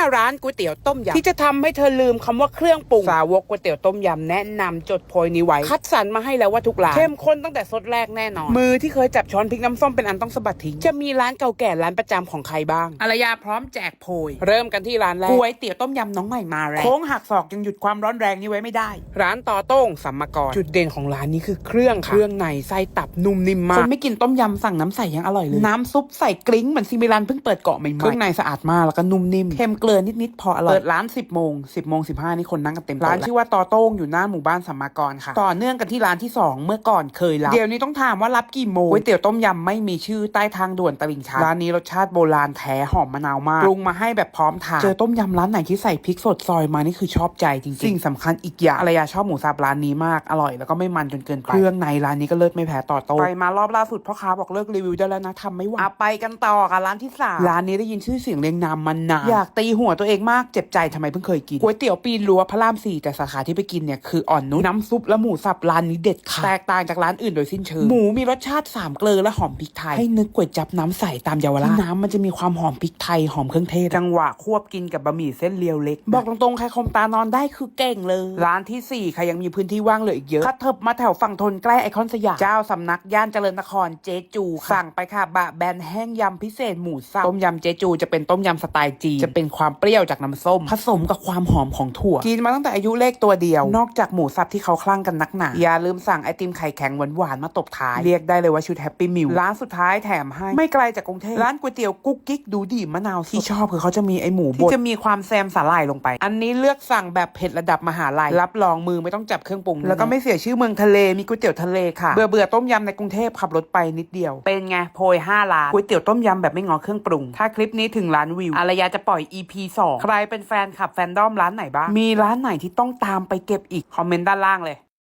5 ร้านก๋วยเตี๋ยวต้มยำที่จะทำให้เธอลืมคำว่าเครื่องปรุงสาวกก๋วยเตี๋ยวต้มยำแนะนำจดโพยนี้ไว้ คัดสรรมาให้แล้วว่าทุกร้านเข้มข้นตั้งแต่สดแรกแน่นอน มือที่เคยจับช้อนพริกน้ำส้มเป็นอันต้องสะบัดทิ้งจะมีร้านเก่าแก่ร้านประจำของใครบ้างอารยาพร้อมแจกโพย เริ่มกันที่ร้านแรกก๋วยเตี๋ยวต้มยำน้องใหม่มาแรงโค้งหักศอกยังหยุดความร้อนแรงนี้ไว้ไม่ได้ ร้านต่อโต้งสัมมกรจุดเด่นของร้านนี้คือเครื่องค่ะเครื่องในไส้ตับนุ่มนิ่มมากคนไม่กินต้มยำสั่งน้ำใสยังอร่อยเลยน้ำซุปใส่กริ้งเหมือนซิมิลันเพิ่งเปิดเกาะใหม่ๆเครื่องในสะอาดมากแล้วก็นุ่มนิ่มเค็มเกลือนิดๆพออร่อย เปิดร้าน 10 โมง 10 โมง 15 นี่คนนั่งกันเต็มร้านชื่อว่าต่อโต้งอยู่หน้าหมู่บ้านสัมมากรค่ะ ต่อเนื่องกันที่ร้านที่ 2 เมื่อก่อนเคยรับเดี๋ยวนี้ต้องถามว่ารับกี่โมงก๋วยเตี๋ยวต้มยำไม่มีชื่อใต้ทางด่วนตลิ่งชันร้านนี้รสชาติโบราณแท้หอมมะนาวมากปรุงมาให้แบบพร้อมทานเจอต้มยำร้านไหนที่ใส่พริกสดซอยมานี่คือชอบใจจริงๆสิ่งสำคัญอีกอย่างอารยาชอบหมูสับร้านนี้มากอร่อยแล้วก็ไม่มันจนเกินไปเครื่องในร้านนี้ก็เลิศไม่แพ้ต่อโต้งไปมารอบล่าสุดพ่อค้าบอกเลิกรีวิวได้แล้วนะทำไม่ไหวอะไปกันต่อกับร้านที่สามร้านนี้ได้ยินชื่อเสียงเรียงนามมานานอยากตีหัวตัวเองมากเจ็บใจทำไมเพิ่งเคยกินก๋วยเตี๋ยวปีนรั้วพระรามสี่แต่สาขาที่ไปกินเนี่ยคืออ่อนนุชน้ำซุปและหมูสับร้านนี้เด็ดค่ะแตกต่างจากร้านอื่นโดยสิ้นเชิงหมูมีรสชาติสามเกลือและหอมพริกไทยให้นึกก๋วยจับน้ำใสตามเยาวราชที่น้ำมันจะมีความหอมพริกไทยหอมเครื่องเทศจังหวะควบกินกับบะหมี่เส้นเลียวเล็ก บอกตรงๆใครคมตานอนได้คือเก่งเลย ร้านที่สี่ใครยังมีพื้นที่ว่างเหลืออีกเยอะคัดเถิบมาแถวฝั่งทนใกล้ไอคอนสยามเจ้าสำนักย่านเจริญนครเจจูค่ะสั่งไปค่ะบะแบนแห้งยำพิเศษหมูสับต้มยำเจจูจะเป็นต้มยำสไตล์จีนจะเป็นความเปรี้ยวจากน้ำส้ม ผสมกับความหอมของถั่ว กินมาตั้งแต่อายุเลขตัวเดียว นอกจากหมูสับที่เขาคลั่งกันนักหนาอย่าลืมสั่งไอติมไข่แข็งหวานๆมาตบท้าย เรียกได้เลยว่าชุดแฮปปี้มิลร้านสุดท้ายแถมให้ ไม่ไกลจากกรุงเทพร้านก๋วยเตี๋ยวกุ๊กกิ๊กดูดีมะนาวที่ชอบคือเขาจะมีไอหมูบดที่จะมีความแซมสาหร่ายลงไป อันนี้เลือกสั่งแบบเผ็ดระดับมหาลัยรับรองมือไม่ต้องจับเครื่องปรุงแล้วก็ไม่เสียชื่อเมืองทะเลมีก๋วยเตี๋ยวทะเลค่ะเบื่อเบื่อต้มยำในกรุงเทพขับรถไปนิดเดียว เป็นไงโพย5ล้านก๋วยเตี๋ยวต้มยำแบบไม่งอเครื่องปรุง ถ้าคลิปนี้ถึงล้านวิวอารยาจะปล่อย EP 2ใครเป็นแฟนขับแฟนดอมร้านไหนบ้าง มีร้านไหนที่ต้องตามไปเก็บอีก คอมเมนต์ด้านล่างเลย